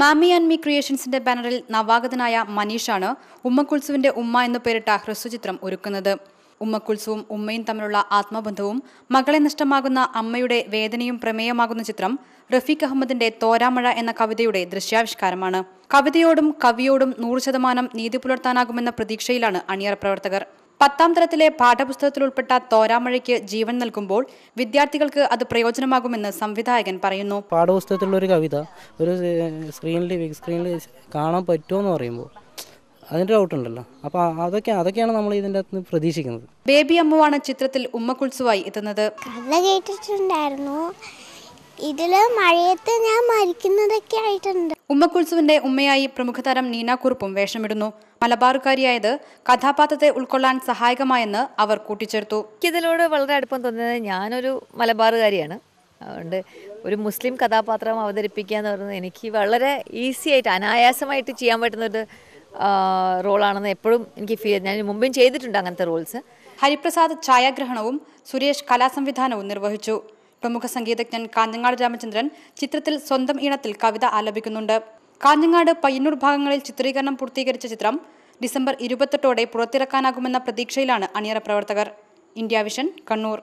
മാമി and me ക്രിയേഷൻസിന്റെ ബാനറിൽ നവാഗതനായ മനീഷാണ് ഉമ്മക്കുൽസുവിന്റെ ഉമ്മ എന്നു പേരിട്ട ഹ്രസ്വചിത്രം ഒരുക്കുന്നത്. ഉമ്മക്കുൽസുവും ഉമ്മയും തമ്മിലുള്ള ആത്മബന്ധവും മകളെ നഷ്ടമാകുന്ന അമ്മയുടെ വേദനയും പ്രമേയമാകുന്ന ചിത്രം റഫീഖ് അഹമ്മദിന്റെ തോരാമഴ എന്ന കവിതയുടെ ദൃശ്യാവിഷ്കാരമാണ്. കവിതയോടും കവിയോടും നൂറ് ശതമാനം നീതി പുലർത്താനാകുമെന്ന പ്രതീക്ഷയിലാണ് അണിയറ പ്രവർത്തകർ. പത്താം തരത്തിലെ പാഠപുസ്തകത്തിൽ ഉൾപ്പെട്ട തോരാമഴയ്ക്ക് ജീവൻ നൽകുമ്പോൾ വിദ്യാർത്ഥികൾക്ക് അത് പ്രയോജനമാകുമെന്ന് സംവിധായകൻ പറയുന്നു. പാഠപുസ്തകത്തിലുള്ള ഒരു കവിത ഒരു സ്ക്രീനിൽ ബിഗ് സ്ക്രീനിൽ കാണാൻ പറ്റുമോ എന്ന് പറയുമ്പോൾ അതിന്റെ ഡൗട്ട് ഉണ്ടല്ലോ. അപ്പോൾ അതൊക്കെ അതൊക്കെയാണ് നമ്മൾ ഇതിന്റെ അകത്ത് പ്രതീക്ഷിക്കുന്നത്. ബേബി അമ്മുവാണ് ചിത്രത്തിൽ ഉമ്മക്കുൽസുവായി എത്തുന്നത്. കഥ കേട്ടിട്ടുണ്ടായിരുന്നു. ഇതിൽ മഴയത്ത് ഞാൻ മരിക്കുന്നതൊക്കെ ആയിട്ടുണ്ട്. ഉമ്മക്കുൽസുവിന്റെ ഉമ്മയായി പ്രമുഖ തരം നീന കുറുപ്പും വേഷമിടുന്നു. മലബാറുകാരിയായത് കഥാപാത്രത്തെ ഉൾക്കൊള്ളാൻ സഹായകമായെന്ന് അവർ കൂട്ടിച്ചേർത്തു. എനിക്കിതിനോട് വളരെ അടുപ്പം തോന്നുന്നത് ഞാനൊരു മലബാറുകാരിയാണ്. അതുകൊണ്ട് ഒരു മുസ്ലിം കഥാപാത്രം അവതരിപ്പിക്കുക എന്ന് പറയുന്നത് എനിക്ക് വളരെ ഈസി ആയിട്ട് അനായാസമായിട്ട് ചെയ്യാൻ പറ്റുന്നൊരു റോളാണെന്ന് എപ്പോഴും എനിക്ക് ഫീൽ ഞാൻ മുമ്പും ചെയ്തിട്ടുണ്ട് അങ്ങനത്തെ റോൾസ്. ഹരിപ്രസാദ് ഛായാഗ്രഹണവും സുരേഷ് കലാസംവിധാനവും നിർവഹിച്ചു. പ്രമുഖ സംഗീതജ്ഞൻ കാഞ്ഞങ്ങാട് രാമചന്ദ്രൻ ചിത്രത്തിൽ സ്വന്തം ഈണത്തിൽ കവിത ആലപിക്കുന്നുണ്ട്. കാഞ്ഞങ്ങാട് പയ്യന്നൂർ ഭാഗങ്ങളിൽ ചിത്രീകരണം പൂർത്തീകരിച്ച ചിത്രം ഡിസംബർ ഇരുപത്തെട്ടോടെ പുറത്തിറക്കാനാകുമെന്ന പ്രതീക്ഷയിലാണ് അണിയറ പ്രവർത്തകർ. India vision Kannur.